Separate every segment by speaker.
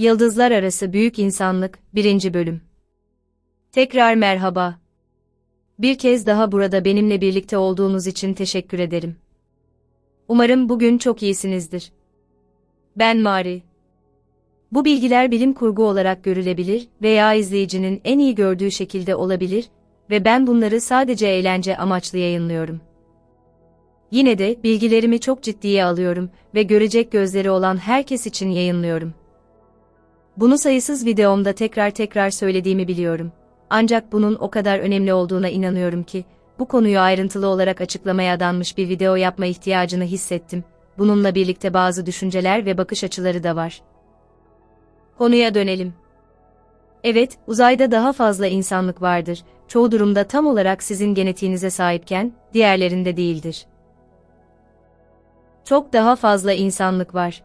Speaker 1: Yıldızlar Arası Büyük İnsanlık 1. Bölüm Tekrar merhaba. Bir kez daha burada benimle birlikte olduğunuz için teşekkür ederim. Umarım bugün çok iyisinizdir. Ben Mari. Bu bilgiler bilim kurgu olarak görülebilir veya izleyicinin en iyi gördüğü şekilde olabilir ve ben bunları sadece eğlence amaçlı yayınlıyorum. Yine de bilgilerimi çok ciddiye alıyorum ve görecek gözleri olan herkes için yayınlıyorum. Bunu sayısız videomda tekrar tekrar söylediğimi biliyorum. Ancak bunun o kadar önemli olduğuna inanıyorum ki, bu konuyu ayrıntılı olarak açıklamaya adanmış bir video yapma ihtiyacını hissettim. Bununla birlikte bazı düşünceler ve bakış açıları da var. Konuya dönelim. Evet, uzayda daha fazla insanlık vardır. Çoğu durumda tam olarak sizin genetiğinize sahipken, diğerlerinde değildir. Çok daha fazla insanlık var.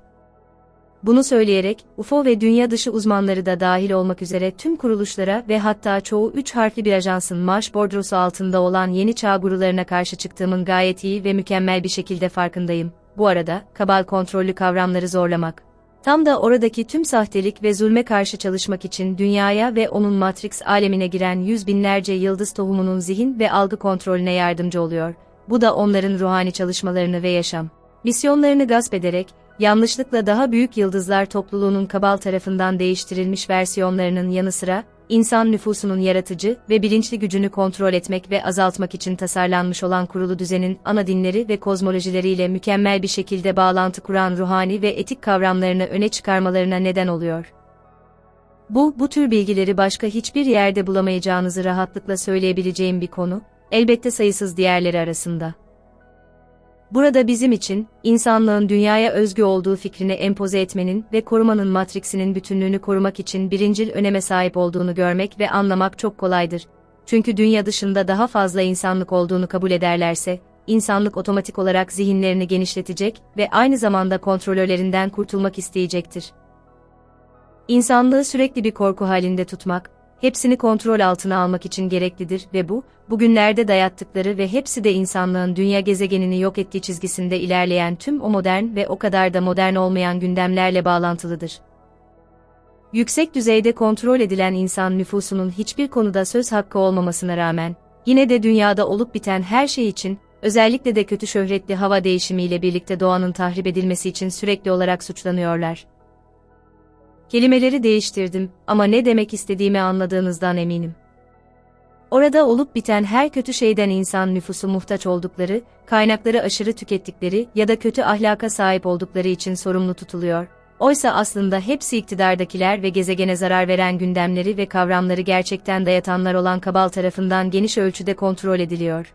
Speaker 1: Bunu söyleyerek, UFO ve dünya dışı uzmanları da dahil olmak üzere tüm kuruluşlara ve hatta çoğu üç harfli bir ajansın marş bordrosu altında olan yeni çağ gurularına karşı çıktığımın gayet iyi ve mükemmel bir şekilde farkındayım. Bu arada, kabal kontrollü kavramları zorlamak. Tam da oradaki tüm sahtelik ve zulme karşı çalışmak için dünyaya ve onun Matrix alemine giren yüz binlerce yıldız tohumunun zihin ve algı kontrolüne yardımcı oluyor. Bu da onların ruhani çalışmalarını ve yaşam misyonlarını gasp ederek, yanlışlıkla daha büyük yıldızlar topluluğunun kabal tarafından değiştirilmiş versiyonlarının yanı sıra, insan nüfusunun yaratıcı ve bilinçli gücünü kontrol etmek ve azaltmak için tasarlanmış olan kurulu düzenin ana dinleri ve kozmolojileriyle mükemmel bir şekilde bağlantı kuran ruhani ve etik kavramlarını öne çıkarmalarına neden oluyor. Bu, bu tür bilgileri başka hiçbir yerde bulamayacağınızı rahatlıkla söyleyebileceğim bir konu, elbette sayısız diğerleri arasında. Burada bizim için, insanlığın dünyaya özgü olduğu fikrini empoze etmenin ve korumanın matriksinin bütünlüğünü korumak için birincil öneme sahip olduğunu görmek ve anlamak çok kolaydır. Çünkü dünya dışında daha fazla insanlık olduğunu kabul ederlerse, insanlık otomatik olarak zihinlerini genişletecek ve aynı zamanda kontrolörlerinden kurtulmak isteyecektir. İnsanlığı sürekli bir korku halinde tutmak, hepsini kontrol altına almak için gereklidir ve bu, bugünlerde dayattıkları ve hepsi de insanlığın dünya gezegenini yok ettiği çizgisinde ilerleyen tüm o modern ve o kadar da modern olmayan gündemlerle bağlantılıdır. Yüksek düzeyde kontrol edilen insan nüfusunun hiçbir konuda söz hakkı olmamasına rağmen, yine de dünyada olup biten her şey için, özellikle de kötü şöhretli hava değişimiyle birlikte doğanın tahrip edilmesi için sürekli olarak suçlanıyorlar. Kelimeleri değiştirdim ama ne demek istediğimi anladığınızdan eminim. Orada olup biten her kötü şeyden insan nüfusu muhtaç oldukları, kaynakları aşırı tükettikleri ya da kötü ahlaka sahip oldukları için sorumlu tutuluyor. Oysa aslında hepsi iktidardakiler ve gezegene zarar veren gündemleri ve kavramları gerçekten dayatanlar olan kabal tarafından geniş ölçüde kontrol ediliyor.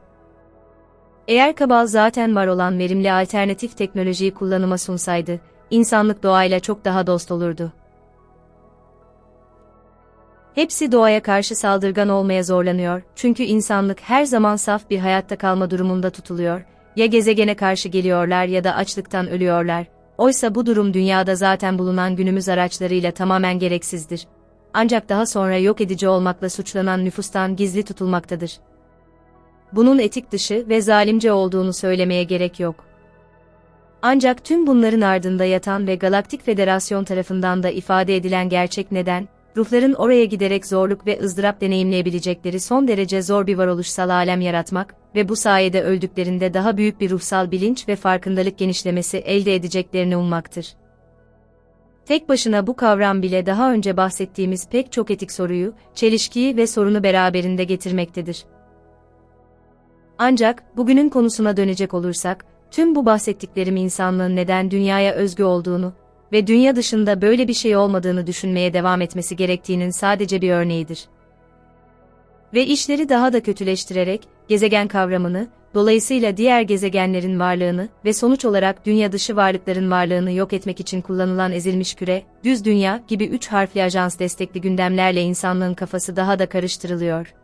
Speaker 1: Eğer kabal zaten var olan verimli alternatif teknolojiyi kullanıma sunsaydı, insanlık doğayla çok daha dost olurdu. Hepsi doğaya karşı saldırgan olmaya zorlanıyor, çünkü insanlık her zaman saf bir hayatta kalma durumunda tutuluyor, ya gezegene karşı geliyorlar ya da açlıktan ölüyorlar, oysa bu durum dünyada zaten bulunan günümüz araçlarıyla tamamen gereksizdir. Ancak daha sonra yok edici olmakla suçlanan nüfustan gizli tutulmaktadır. Bunun etik dışı ve zalimce olduğunu söylemeye gerek yok. Ancak tüm bunların ardında yatan ve Galaktik Federasyon tarafından da ifade edilen gerçek neden, ruhların oraya giderek zorluk ve ızdırap deneyimleyebilecekleri son derece zor bir varoluşsal alem yaratmak ve bu sayede öldüklerinde daha büyük bir ruhsal bilinç ve farkındalık genişlemesi elde edeceklerini ummaktır. Tek başına bu kavram bile daha önce bahsettiğimiz pek çok etik soruyu, çelişkiyi ve sorunu beraberinde getirmektedir. Ancak, bugünün konusuna dönecek olursak, tüm bu bahsettiklerim insanlığın neden dünyaya özgü olduğunu ve dünya dışında böyle bir şey olmadığını düşünmeye devam etmesi gerektiğinin sadece bir örneğidir. Ve işleri daha da kötüleştirerek, gezegen kavramını, dolayısıyla diğer gezegenlerin varlığını ve sonuç olarak dünya dışı varlıkların varlığını yok etmek için kullanılan ezilmiş küre, düz dünya gibi üç harfli ajans destekli gündemlerle insanlığın kafası daha da karıştırılıyor.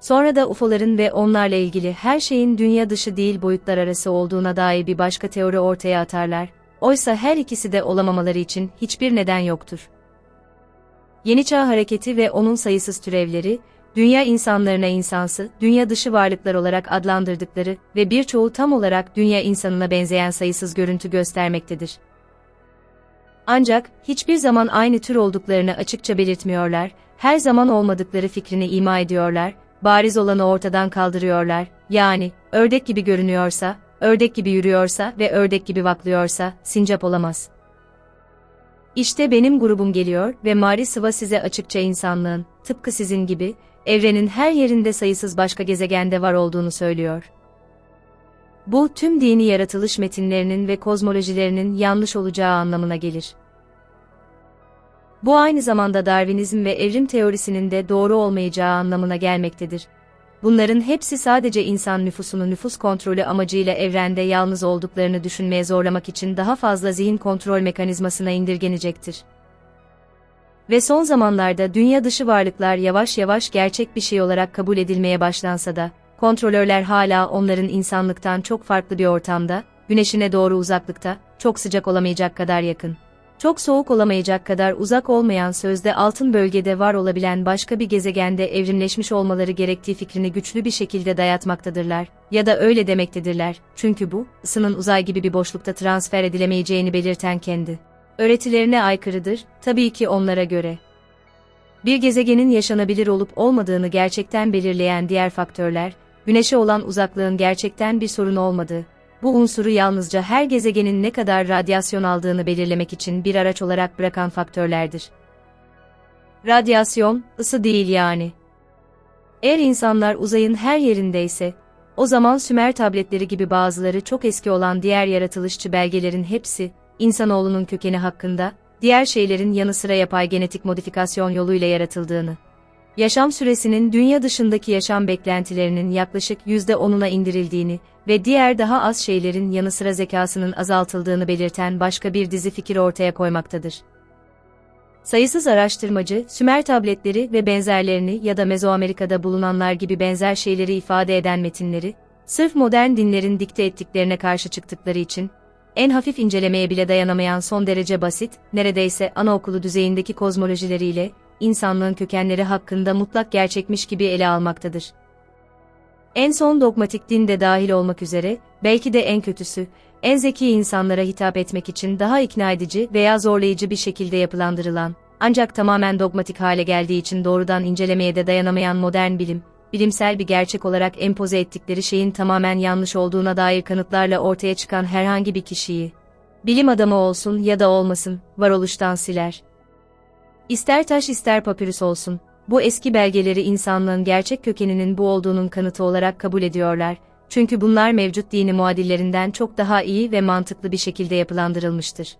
Speaker 1: Sonra da UFO'ların ve onlarla ilgili her şeyin dünya dışı değil boyutlar arası olduğuna dair bir başka teori ortaya atarlar Oysa her ikisi de olamamaları için hiçbir neden yoktur. Yeni Çağ Hareketi ve onun sayısız türevleri, dünya insanlarına insansı, dünya dışı varlıklar olarak adlandırdıkları ve birçoğu tam olarak dünya insanına benzeyen sayısız görüntü göstermektedir. Ancak, hiçbir zaman aynı tür olduklarını açıkça belirtmiyorlar, her zaman olmadıkları fikrini ima ediyorlar, bariz olanı ortadan kaldırıyorlar, yani, ördek gibi görünüyorsa, ördek gibi yürüyorsa ve ördek gibi vaklıyorsa, sincap olamaz. İşte benim grubum geliyor ve Mari Sıva size açıkça insanlığın, tıpkı sizin gibi, evrenin her yerinde sayısız başka gezegende var olduğunu söylüyor. Bu, tüm dini yaratılış metinlerinin ve kozmolojilerinin yanlış olacağı anlamına gelir. Bu aynı zamanda Darwinizm ve evrim teorisinin de doğru olmayacağı anlamına gelmektedir. Bunların hepsi sadece insan nüfusunu nüfus kontrolü amacıyla evrende yalnız olduklarını düşünmeye zorlamak için daha fazla zihin kontrol mekanizmasına indirgenecektir. Ve son zamanlarda dünya dışı varlıklar yavaş yavaş gerçek bir şey olarak kabul edilmeye başlansa da, kontrolörler hala onların insanlıktan çok farklı bir ortamda, güneşine doğru uzaklıkta, çok sıcak olamayacak kadar yakın. Çok soğuk olamayacak kadar uzak olmayan sözde altın bölgede var olabilen başka bir gezegende evrimleşmiş olmaları gerektiği fikrini güçlü bir şekilde dayatmaktadırlar. Ya da öyle demektedirler. Çünkü bu, ısının uzay gibi bir boşlukta transfer edilemeyeceğini belirten kendi. Öğretilerine aykırıdır, tabii ki onlara göre. Bir gezegenin yaşanabilir olup olmadığını gerçekten belirleyen diğer faktörler, Güneşe olan uzaklığın gerçekten bir sorun olmadığı, bu unsuru yalnızca her gezegenin ne kadar radyasyon aldığını belirlemek için bir araç olarak bırakan faktörlerdir. Radyasyon, ısı değil yani. Eğer insanlar uzayın her yerindeyse, o zaman Sümer tabletleri gibi bazıları çok eski olan diğer yaratılışçı belgelerin hepsi, insanoğlunun kökeni hakkında, diğer şeylerin yanı sıra yapay genetik modifikasyon yoluyla yaratıldığını, yaşam süresinin dünya dışındaki yaşam beklentilerinin yaklaşık %10'una indirildiğini ve diğer daha az şeylerin yanı sıra zekasının azaltıldığını belirten başka bir dizi fikir ortaya koymaktadır. Sayısız araştırmacı, Sümer tabletleri ve benzerlerini ya da Mezoamerika'da bulunanlar gibi benzer şeyleri ifade eden metinleri, sırf modern dinlerin dikte ettiklerine karşı çıktıkları için, en hafif incelemeye bile dayanamayan son derece basit, neredeyse anaokulu düzeyindeki kozmolojileriyle, insanlığın kökenleri hakkında mutlak gerçekmiş gibi ele almaktadır. En son dogmatik din de dahil olmak üzere, belki de en kötüsü, en zeki insanlara hitap etmek için daha ikna edici veya zorlayıcı bir şekilde yapılandırılan, ancak tamamen dogmatik hale geldiği için doğrudan incelemeye de dayanamayan modern bilim, bilimsel bir gerçek olarak empoze ettikleri şeyin tamamen yanlış olduğuna dair kanıtlarla ortaya çıkan herhangi bir kişiyi, bilim adamı olsun ya da olmasın, varoluştan siler. İster taş ister papirüs olsun, bu eski belgeleri insanlığın gerçek kökeninin bu olduğunun kanıtı olarak kabul ediyorlar, çünkü bunlar mevcut dini muadillerinden çok daha iyi ve mantıklı bir şekilde yapılandırılmıştır.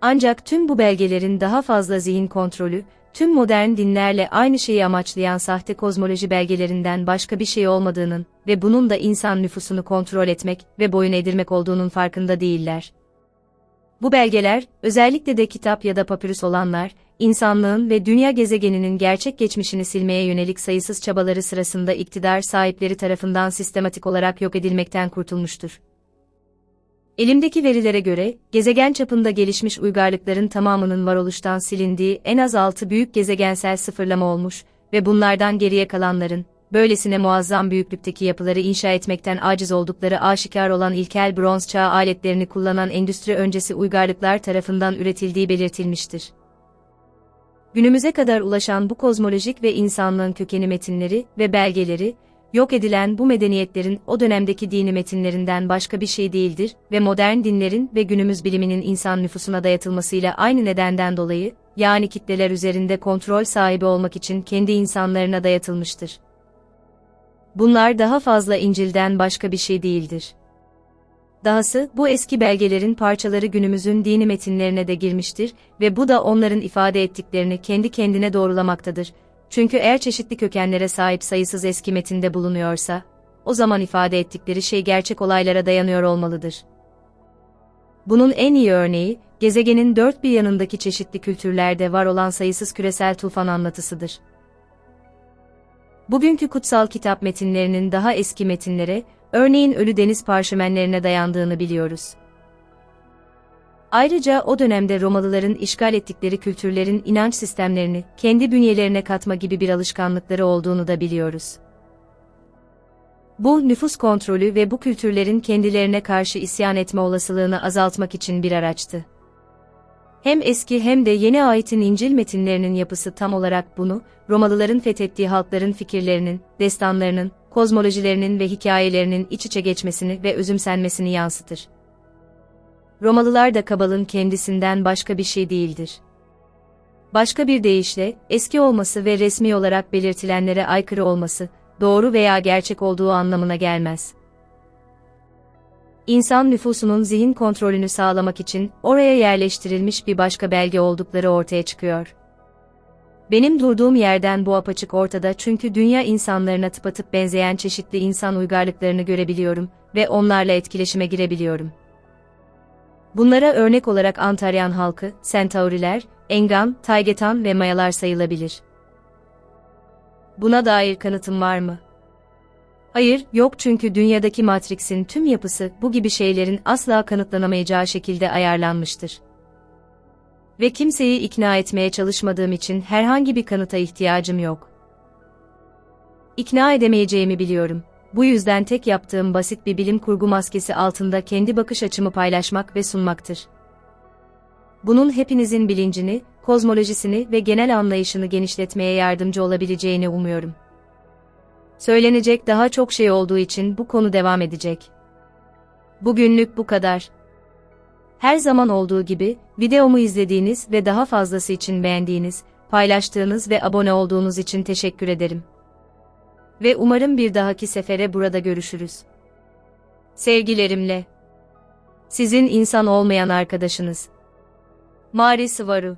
Speaker 1: Ancak tüm bu belgelerin daha fazla zihin kontrolü, tüm modern dinlerle aynı şeyi amaçlayan sahte kozmoloji belgelerinden başka bir şey olmadığının ve bunun da insan nüfusunu kontrol etmek ve boyun edirmek olduğunun farkında değiller. Bu belgeler, özellikle de kitap ya da papyrus olanlar, insanlığın ve dünya gezegeninin gerçek geçmişini silmeye yönelik sayısız çabaları sırasında iktidar sahipleri tarafından sistematik olarak yok edilmekten kurtulmuştur. Elimdeki verilere göre, gezegen çapında gelişmiş uygarlıkların tamamının varoluştan silindiği en az 6 büyük gezegensel sıfırlama olmuş ve bunlardan geriye kalanların, böylesine muazzam büyüklükteki yapıları inşa etmekten aciz oldukları aşikar olan ilkel bronz çağı aletlerini kullanan endüstri öncesi uygarlıklar tarafından üretildiği belirtilmiştir. Günümüze kadar ulaşan bu kozmolojik ve insanlığın kökeni metinleri ve belgeleri, yok edilen bu medeniyetlerin o dönemdeki dini metinlerinden başka bir şey değildir ve modern dinlerin ve günümüz biliminin insan nüfusuna dayatılmasıyla aynı nedenden dolayı, yani kitleler üzerinde kontrol sahibi olmak için kendi insanlarına dayatılmıştır. Bunlar daha fazla İncil'den başka bir şey değildir. Dahası, bu eski belgelerin parçaları günümüzün dini metinlerine de girmiştir ve bu da onların ifade ettiklerini kendi kendine doğrulamaktadır. Çünkü eğer çeşitli kökenlere sahip sayısız eski metinde bulunuyorsa, o zaman ifade ettikleri şey gerçek olaylara dayanıyor olmalıdır. Bunun en iyi örneği, gezegenin dört bir yanındaki çeşitli kültürlerde var olan sayısız küresel tufan anlatısıdır. Bugünkü kutsal kitap metinlerinin daha eski metinlere, örneğin Ölü Deniz parşömenlerine dayandığını biliyoruz. Ayrıca o dönemde Romalıların işgal ettikleri kültürlerin inanç sistemlerini kendi bünyelerine katma gibi bir alışkanlıkları olduğunu da biliyoruz. Bu nüfus kontrolü ve bu kültürlerin kendilerine karşı isyan etme olasılığını azaltmak için bir araçtı. Hem eski hem de yeni ayetin İncil metinlerinin yapısı tam olarak bunu, Romalıların fethettiği halkların fikirlerinin, destanlarının, kozmolojilerinin ve hikayelerinin iç içe geçmesini ve özümsenmesini yansıtır. Romalılar da Kabal'ın kendisinden başka bir şey değildir. Başka bir deyişle, eski olması ve resmi olarak belirtilenlere aykırı olması, doğru veya gerçek olduğu anlamına gelmez. İnsan nüfusunun zihin kontrolünü sağlamak için oraya yerleştirilmiş bir başka belge oldukları ortaya çıkıyor. Benim durduğum yerden bu apaçık ortada çünkü dünya insanlarına tıpatıp benzeyen çeşitli insan uygarlıklarını görebiliyorum ve onlarla etkileşime girebiliyorum. Bunlara örnek olarak Antaryan halkı, Centauriler, Engan, Taygetan ve Mayalar sayılabilir. Buna dair kanıtım var mı? Hayır, yok çünkü dünyadaki Matrix'in tüm yapısı bu gibi şeylerin asla kanıtlanamayacağı şekilde ayarlanmıştır. Ve kimseyi ikna etmeye çalışmadığım için herhangi bir kanıta ihtiyacım yok. İkna edemeyeceğimi biliyorum. Bu yüzden tek yaptığım basit bir bilim kurgu maskesi altında kendi bakış açımı paylaşmak ve sunmaktır. Bunun hepinizin bilincini, kozmolojisini ve genel anlayışını genişletmeye yardımcı olabileceğini umuyorum. Söylenecek daha çok şey olduğu için bu konu devam edecek. Bugünlük bu kadar. Her zaman olduğu gibi, videomu izlediğiniz ve daha fazlası için beğendiğiniz, paylaştığınız ve abone olduğunuz için teşekkür ederim. Ve umarım bir dahaki sefere burada görüşürüz. Sevgilerimle. Sizin insan olmayan arkadaşınız. Mari Sıvaru